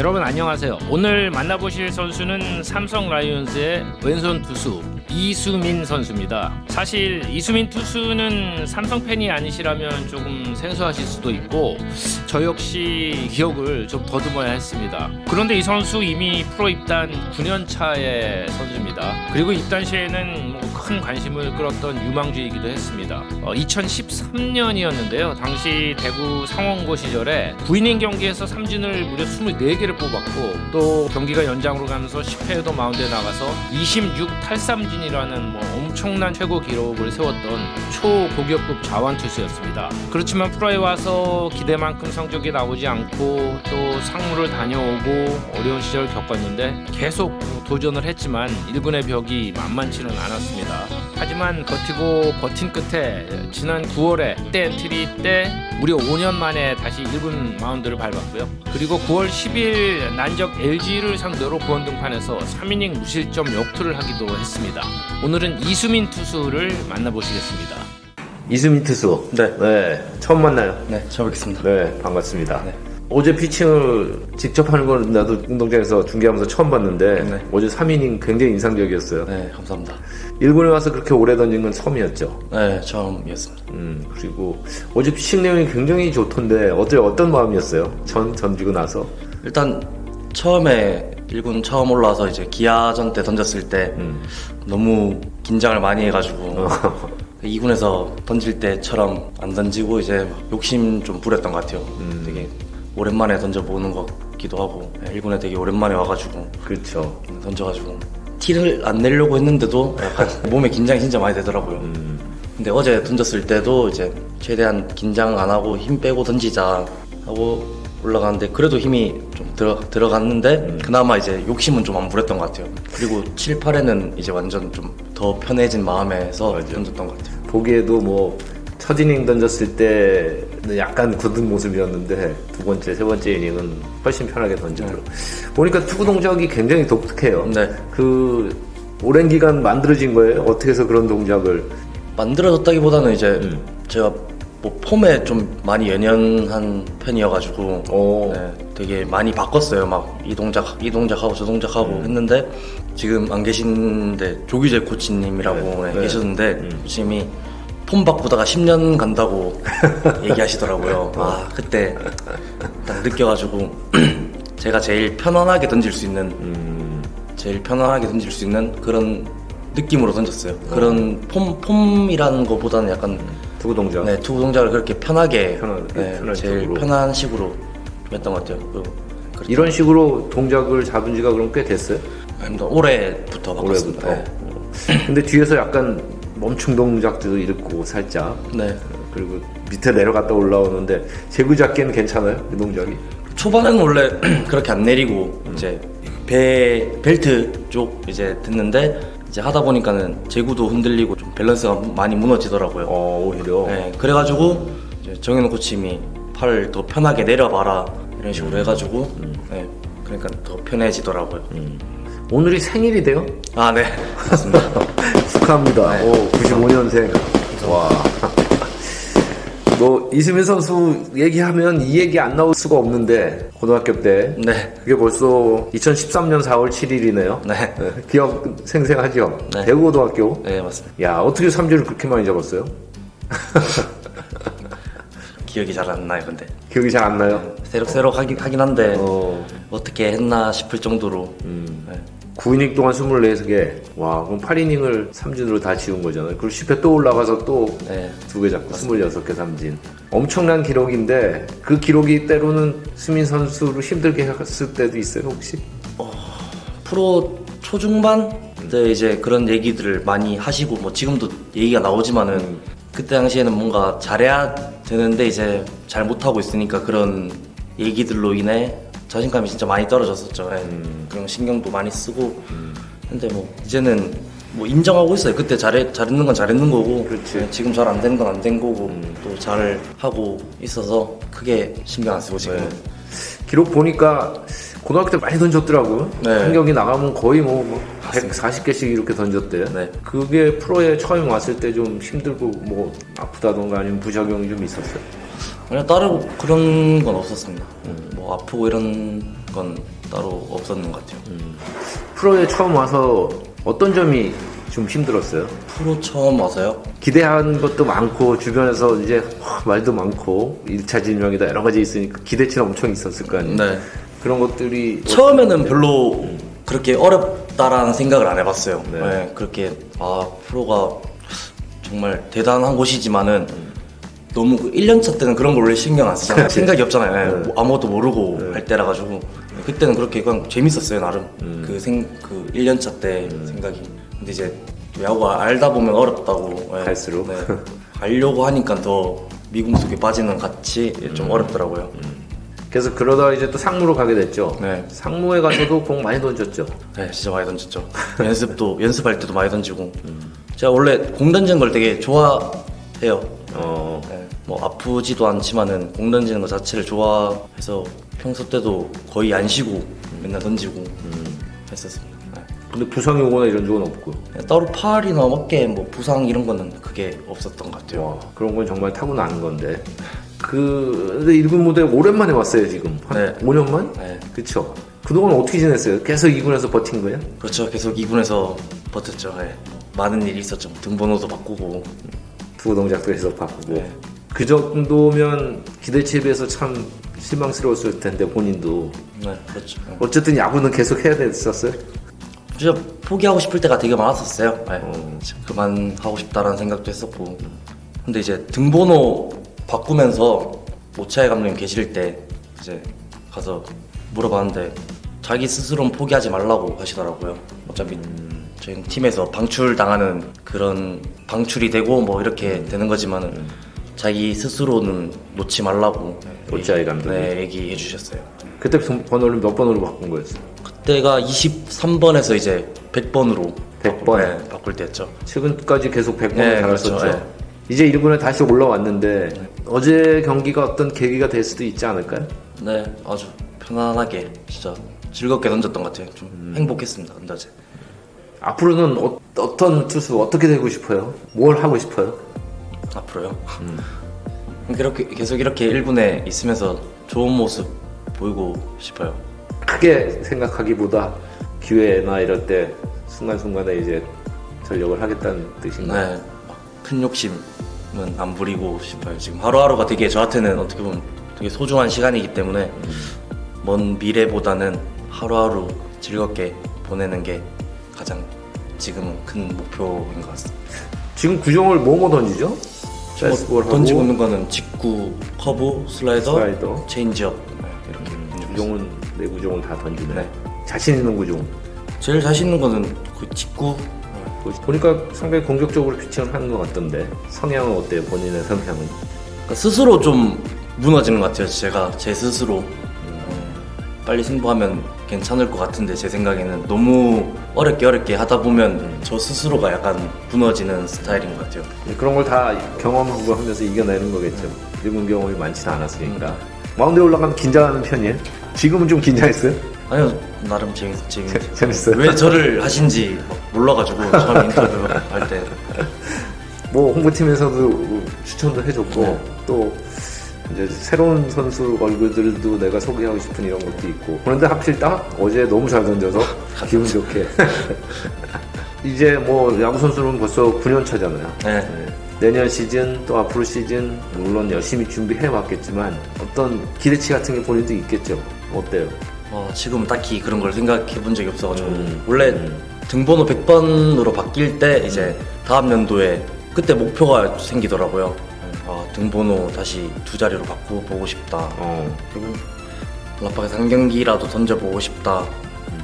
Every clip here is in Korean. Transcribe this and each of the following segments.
여러분 안녕하세요. 오늘 만나보실 선수는 삼성 라이온즈의 왼손 투수 이수민 선수입니다. 사실 이수민 투수는 삼성 팬이 아니시라면 조금 생소하실 수도 있고 저 역시 기억을 좀 더듬어야 했습니다. 그런데 이 선수 이미 프로 입단 9년 차의 선수입니다. 그리고 입단 시에는 뭐 큰 관심을 끌었던 유망주이기도 했습니다. 어, 2013년이었는데요. 당시 대구 상원고 시절에 9이닝 경기에서 삼진을 무려 24개를 뽑았고 또 경기가 연장으로 가면서 10회에도 마운드에 나가서 26 탈삼진이라는 뭐 엄청난 최고 기록을 세웠던 초고격급 자완 투수였습니다. 그렇지만 프로에 와서 기대만큼 성적이 나오지 않고 또 상무를 다녀오고 어려운 시절을 겪었는데 계속 도전을 했지만 1군의 벽이 만만치는 않았습니다. 하지만 버티고 버틴 끝에 지난 9월에 때 엔트리 때 무려 5년 만에 다시 1군 마운드를 밟았고요. 그리고 9월 10일 난적 LG를 상대로 구원 등판에서 3이닝 무실점 역투를 하기도 했습니다. 오늘은 이수민 투수를 만나보시겠습니다. 이수민 투수. 네. 처음 만나요. 네, 처음 뵙겠습니다. 네, 반갑습니다. 네. 어제 피칭을 직접 하는 건 나도 운동장에서 중계하면서 처음 봤는데 네. 어제 3이닝 굉장히 인상적이었어요. 네, 감사합니다. 일본에 와서 그렇게 오래 던진 건 처음이었죠. 네, 처음이었습니다. 음, 그리고 어제 피칭 내용이 굉장히 좋던데 어제 어떤 마음이었어요? 전 던지고 나서. 일단 처음에 1군 처음 올라와서 이제 기아전 때 던졌을 때 음. 너무 긴장을 많이 해가지고 2군에서 던질 때처럼 안 던지고 이제 막 욕심 좀 부렸던 것 같아요. 되게 오랜만에 던져보는 것 같기도 하고 1군에 되게 오랜만에 와가지고 그렇죠. 던져가지고 티를 안 내려고 했는데도 약간 몸에 긴장이 진짜 많이 되더라고요. 근데 어제 던졌을 때도 이제 최대한 긴장 안 하고 힘 빼고 던지자 하고 올라가는데 그래도 힘이 좀 들어, 들어갔는데 그나마 이제 욕심은 좀 안 부렸던 것 같아요. 그리고 7, 8에는 이제 완전 좀 더 편해진 마음에서 던졌던 것 같아요. 보기에도 뭐첫 이닝 던졌을 때는 약간 굳은 모습이었는데 두 번째, 세 번째 이닝은 훨씬 편하게 던지고 보니까 투구 동작이 굉장히 독특해요. 네. 그 오랜 기간 만들어진 거예요? 어떻게 해서 그런 동작을? 만들어졌다기보다는 이제 음. 제가 뭐 폼에 좀 많이 연연한 편이어가지고 오. 네, 되게 많이 바꿨어요. 막 이 동작 이 동작하고 저 동작하고 음. 했는데 지금 안 계신데 조규재 코치님이라고 네, 네, 네. 계셨는데 코치님이 폼 바꾸다가 10년 간다고 얘기하시더라고요. 아 그때 딱 느껴가지고 제가 제일 편안하게 던질 수 있는 음, 제일 편안하게 던질 수 있는 그런 느낌으로 던졌어요. 그런 폼 폼이라는 것보다는 약간 투구 동작. 네, 투구 동작을 그렇게 편하게, 편하게, 네, 편한 제일 쪽으로. 편한 식으로 좀 했던 것 같아요. 그, 그렇죠. 이런 식으로 동작을 잡은 지가 그럼 꽤 됐어요? 아닙니다. 올해부터 바꿨습니다. 올해부터. 근데 뒤에서 약간 멈춤 동작도 있고 살짝. 네. 네. 그리고 밑에 내려갔다 올라오는데 제구 잡기는 괜찮아요? 이 동작이? 초반에는 원래 그렇게 안 내리고 음. 이제 배 벨트 쪽 이제 됐는데 이제 하다 보니까는 제구도 흔들리고 좀 밸런스가 많이 무너지더라고요. 어, 오히려. 네, 그래가지고 이제 정현우 코치님이 팔을 더 편하게 내려봐라 이런 음. 식으로 해가지고 네, 그러니까 더 편해지더라고요. 오늘이 생일이 돼요? 아 네, 맞습니다. 축하합니다. 네. 오, 95년생. 와. 너 이수민 선수 얘기하면 이 얘기 안 나올 수가 없는데 고등학교 때 네, 그게 벌써 2013년 4월 7일이네요. 네, 기억 생생하죠? 네. 대구고등학교. 네 맞습니다. 야 어떻게 삼진을 그렇게 많이 잡았어요? 기억이 잘 안 나요, 근데 기억이 잘 안 나요. 새록새록 하긴, 하긴 한데 어, 어. 떻게 했나 싶을 정도로 음. 네. 9이닝 동안 24개. 와, 그럼 8이닝을 삼진으로 다 지운 거잖아요. 그리고 10회 또 올라가서 또 네. 두개 잡고 26개 삼진. 엄청난 기록인데 그 기록이 때로는 수민 선수를 힘들게 했을 때도 있어요, 혹시? 프로 초중반 때 이제 그런 얘기들을 많이 하시고 뭐 지금도 얘기가 나오지만은 그때 당시에는 뭔가 잘해야 되는데 이제 잘 못하고 있으니까 그런 얘기들로 인해 자신감이 진짜 많이 떨어졌었죠. 예. 그런 신경도 많이 쓰고 근데 뭐 이제는 뭐 인정하고 있어요. 그때 잘해 잘했는 건 잘했는 거고 그렇지. 예, 지금 잘 안 되는 건 안 된 거고 또잘 하고 있어서 크게 신경 안 쓰고 지금 기록 보니까 고등학교 때 많이 던졌더라고요. 네. 한 경기 나가면 거의 뭐 140개씩 이렇게 던졌대. 네. 그게 프로에 처음 왔을 때 좀 힘들고 뭐 아프다던가 아니면 부작용이 좀 있었어요. 그냥 따로 그런 건 없었습니다. 뭐 아프고 이런 건 따로 없었는 것 같아요. 프로에 처음 와서 어떤 점이 좀 힘들었어요? 프로 처음 와서요. 기대한 것도 많고 주변에서 이제 와, 말도 많고 1차 진명이다 여러 가지 있으니까 기대치는 엄청 있었을 거 아니에요? 네. 그런 것들이 처음에는 별로 그렇게 어렵다라는 생각을 안 해봤어요. 네. 네, 그렇게 아 프로가 정말 대단한 곳이지만은 너무 그 1년차 때는 그런 걸 원래 신경 안 쓰잖아요. 생각이 없잖아요. 네, 뭐 아무것도 모르고 할 때라 가지고 그때는 그렇게 그냥 재밌었어요 나름 그생그 1년차 때 생각이. 근데 이제 또 야구 알다 보면 어렵다고 네. 갈수록. 네. 가려고 하니까 더 미궁 속에 빠지는 같이 좀 어렵더라고요. 그래서 그러다 이제 또 상무로 가게 됐죠. 네. 상무에 가서도 공 많이 던졌죠. 네, 진짜 많이 던졌죠. 연습도 연습할 때도 많이 던지고. 제가 원래 공 던지는 걸 되게 좋아해요. 어, 네, 뭐 아프지도 않지만은 공 던지는 것 자체를 좋아해서 평소 때도 거의 안 쉬고 맨날 던지고 했었습니다. 네. 근데 부상이 오거나 이런 적은 없고. 그냥 따로 팔이나 어깨 뭐 부상 이런 거는 그게 없었던 것 같아요. 와, 그런 건 정말 타고나는 건데. 그, 근데 일군 무대 오랜만에 왔어요, 지금. 한 네. 5년만? 네. 그쵸. 그동안 어떻게 지냈어요? 계속 2군에서 버틴 거예요? 그렇죠. 계속 2군에서 버텼죠. 네. 많은 일이 있었죠. 등번호도 바꾸고. 두고 동작도 계속 바꾸고. 네. 그 정도면 기대치에 비해서 참 실망스러웠을 텐데, 본인도. 네, 그렇죠. 네. 어쨌든 야구는 계속 해야 됐었어요? 진짜 포기하고 싶을 때가 되게 많았었어요. 네. 어. 그만하고 싶다라는 생각도 했었고. 근데 이제 등번호 바꾸면서 오차이 감독님 계실 때 이제 가서 물어봤는데 자기 스스로는 포기하지 말라고 하시더라고요. 어차피 저희 팀에서 방출 당하는 그런 방출이 되고 뭐 이렇게 되는 거지만은 자기 스스로는 놓지 말라고 오차이 감독이? 네, 얘기해 주셨어요. 그때 번- 번호를 몇 번으로 바꾼 거였어요? 그때가 23번에서 이제 100번으로 100 번? 네, 바꿀 때였죠. 최근까지 계속 100번을 네, 달았었죠. 그렇죠. 네. 이제 1군에 다시 올라왔는데 어제 경기가 어떤 계기가 될 수도 있지 않을까요? 네, 아주 편안하게 진짜 즐겁게 던졌던 것 같아요. 좀 행복했습니다. 근데 어제 앞으로는 어, 떤 투수 어떻게 되고 싶어요? 뭘 하고 싶어요? 앞으로요. 이렇게 계속 이렇게 1군에 있으면서 좋은 모습 보이고 싶어요. 크게 생각하기보다 기회나 이럴 때 순간순간에 이제 전력을 하겠다는 뜻인가요? 네, 막큰 욕심은 안 부리고 싶어요. 지금 하루하루가 되게 저한테는 어떻게 보면 되게 소중한 시간이기 때문에 먼 미래보다는 하루하루 즐겁게 보내는 게 가장 지금은 큰 목표인 것 같습니다. 지금 구종을 뭐뭐 던지죠? 하고 던지고 있는 거는 직구, 커브, 슬라이더, 슬라이더. 체인지업 네, 이렇게. 구종은 내 구종은 다 던지네. 네. 자신 있는 구종. 제일 자신 있는 거는 그 직구. 보니까 상당히 공격적으로 피칭을 하는 것 같던데 성향은 어때요? 본인의 성향은? 그러니까 스스로 좀 무너지는 것 같아요. 제가 제 스스로 음, 빨리 승부하면 괜찮을 것 같은데 제 생각에는 너무 어렵게 어렵게 하다 보면 저 스스로가 약간 무너지는 스타일인 것 같아요. 그런 걸 다 경험하고 하면서 이겨내는 거겠죠. 일본 경험이 많지는 않았으니까. 마운드에 올라가면 긴장하는 편이에요? 지금은 좀 긴장했어요? 아니요 나름 재밌 재밌. 재밌어요? 왜 저를 하신지 막 몰라가지고 처음 인터뷰 할 때. 뭐 홍보팀에서도 추천도 해줬고 네. 또 이제 새로운 선수 얼굴들도 내가 소개하고 싶은 이런 것도 있고 그런데 하필 딱 어제 너무 잘 던져서 기분 좋게 이제 뭐 야구 선수는 벌써 9년 차잖아요. 네. 내년 시즌 또 앞으로 시즌 물론 열심히 준비해 왔겠지만 어떤 기대치 같은 게 본인도 있겠죠. 어때요? 어, 지금 딱히 그런 걸 생각해 본 적이 없어가지고 음. 원래 등번호 100번으로 바뀔 때 이제 다음 연도에 그때 목표가 생기더라고요. 아, 등번호 다시 두 자리로 바꾸보고 싶다. 어. 그리고 라파에서 한 경기라도 던져보고 싶다.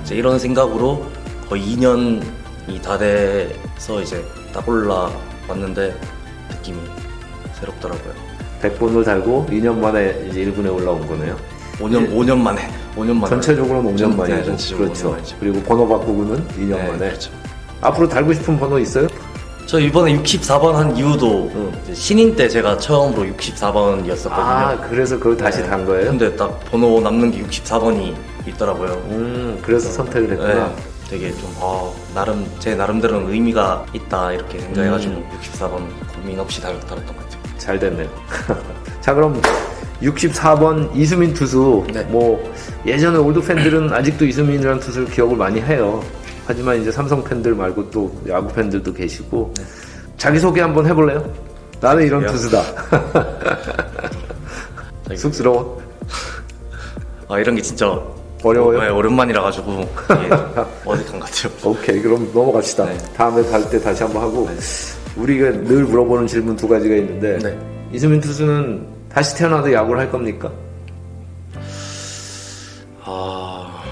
이제 이런 생각으로 거의 2년이 다 돼서 이제 딱 올라왔는데 느낌이 새롭더라고요. 100번을 달고 2년 만에 이제 1군에 올라온 거네요. 5년 5년 만에 5년 만에 전체적으로는 5년 전- 만이죠. 네, 전체적으로 그렇죠. 5년 만이죠. 그리고 번호 바꾸고는 2년 네, 만에. 그렇죠. 앞으로 달고 싶은 번호 있어요? 저 이번에 64번 한 이유도 응. 이제 신인 때 제가 처음으로 64번이었었거든요. 아, 그래서 그걸 다시 단 거예요? 근데 딱 번호 남는 게 64번이 있더라고요. 음, 그래서 선택을 했구나. 네, 되게 좀 아, 나름 제 나름대로는 의미가 있다 이렇게 생각해가지고 음. 64번 고민 없이 달, 달았던 것 같아요. 잘 됐네요. 자, 그럼 64번 이수민 투수. 네. 뭐 예전에 올드 팬들은 아직도 이수민이라는 투수를 기억을 많이 해요. 하지만 이제 삼성 팬들 말고 또 야구 팬들도 계시고 자기 소개 한번 해볼래요? 나는 이런 야. 투수다. 쑥스러워? 아 이런 게 진짜 어려워요? 네, 오랜만이라 가지고 어색한 것 같아요. 오케이 그럼 넘어갑시다. 네. 다음에 갈 때 다시 한번 하고 우리가 늘 물어보는 질문 두 가지가 있는데 네. 이수민 투수는 다시 태어나도 야구를 할 겁니까? 아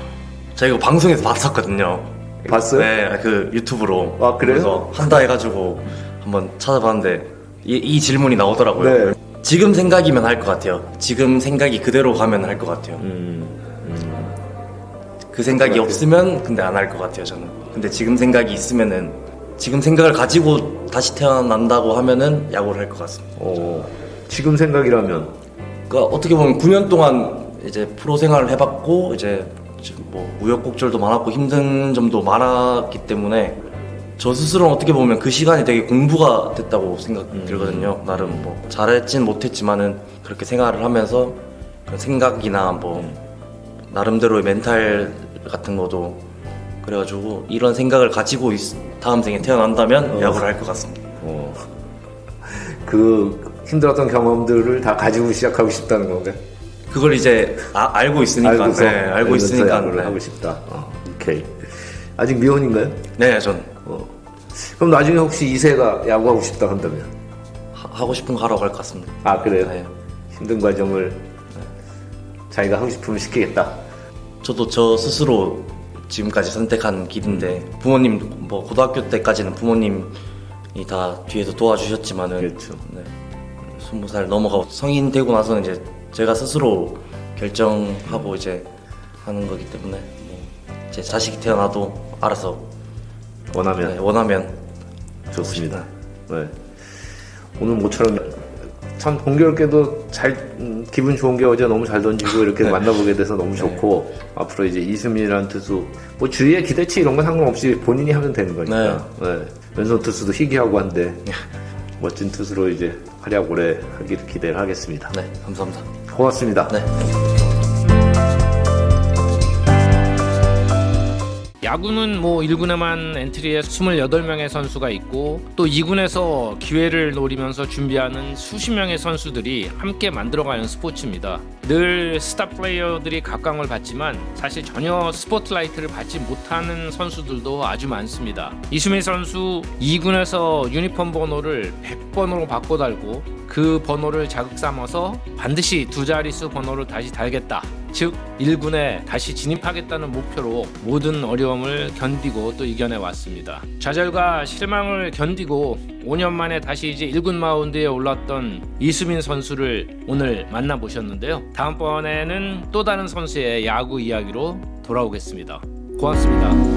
제가 이거 방송에서 봤었거든요. 봤어요? 네, 그 유튜브로. 아, 그래요? 그래서 한다 해가지고 한번 찾아봤는데 이, 이 질문이 나오더라고요. 네. 지금 생각이면 할 것 같아요. 지금 생각이 그대로 가면 할 것 같아요. 음, 그 생각이 없으면 근데 안 할 것 같아요 저는. 근데 지금 생각이 있으면은 지금 생각을 가지고 다시 태어난다고 하면은 야구를 할 것 같습니다. 어, 지금 생각이라면? 그러니까 어떻게 보면 9년 동안 이제 프로 생활을 해봤고 이제 지금 뭐 우여곡절도 많았고 힘든 점도 많았기 때문에 저 스스로는 어떻게 보면 그 시간이 되게 공부가 됐다고 생각 들거든요. 나름 뭐 잘했진 못했지만은 그렇게 생활을 하면서 그런 생각이나 뭐 나름대로의 멘탈 같은 것도 그래가지고 이런 생각을 가지고 있- 다음 생에 태어난다면 야구를 할 것 같습니다. 어, 그 힘들었던 경험들을 다 가지고 시작하고 싶다는 건가요? 그걸 이제 아- 알고 있으니까 알고서 네, 알고 있으니까 야구를 네. 하고 싶다. 어, 오케이. 아직 미혼인가요? 네, 전 어. 그럼 나중에 혹시 이세가 야구하고 싶다 한다면? 하- 하고 싶은 거 하라고 할것 같습니다. 아 그래요? 네. 힘든 과정을 자기가 하고 싶으면 시키겠다. 저도 저 스스로 지금까지 선택한 길인데 부모님 뭐 고등학교 때까지는 부모님이 다 뒤에서 도와주셨지만은 그렇죠. 네. 스무 살 넘어가고 성인 되고 나서는 이제 제가 스스로 결정하고 이제 하는 거기 때문에 뭐 제 자식이 태어나도 알아서 원하면. 네, 원하면 좋습니다. 네. 오늘 모처럼 참 공교롭게도 잘 음, 기분 좋은 게 어제 너무 잘 던지고 이렇게 만나보게 돼서 너무 좋고 앞으로 이제 이수민이라는 투수 뭐 주위의 기대치 이런 건 상관없이 본인이 하면 되는 거니까. 네. 왼손 투수도 희귀하고 한데 멋진 투수로 이제 활약 오래 하기를 기대를 하겠습니다. 네 감사합니다. 고맙습니다. 네. 야구는 뭐 1군에만 엔트리에 28명의 선수가 있고 또 2군에서 기회를 노리면서 준비하는 수십 명의 선수들이 함께 만들어가는 스포츠입니다. 늘 스타 플레이어들이 각광을 받지만 사실 전혀 스포트라이트를 받지 못하는 선수들도 아주 많습니다. 이수민 선수 2군에서 유니폼 번호를 100번으로 바꿔 달고 그 번호를 자극 삼아서 반드시 두 자릿수 번호를 다시 달겠다. 즉 1군에 다시 진입하겠다는 목표로 모든 어려움을 견디고 또 이겨내 왔습니다. 좌절과 실망을 견디고 5년 만에 다시 이제 1군 마운드에 올랐던 이수민 선수를 오늘 만나보셨는데요. 다음번에는 또 다른 선수의 야구 이야기로 돌아오겠습니다. 고맙습니다.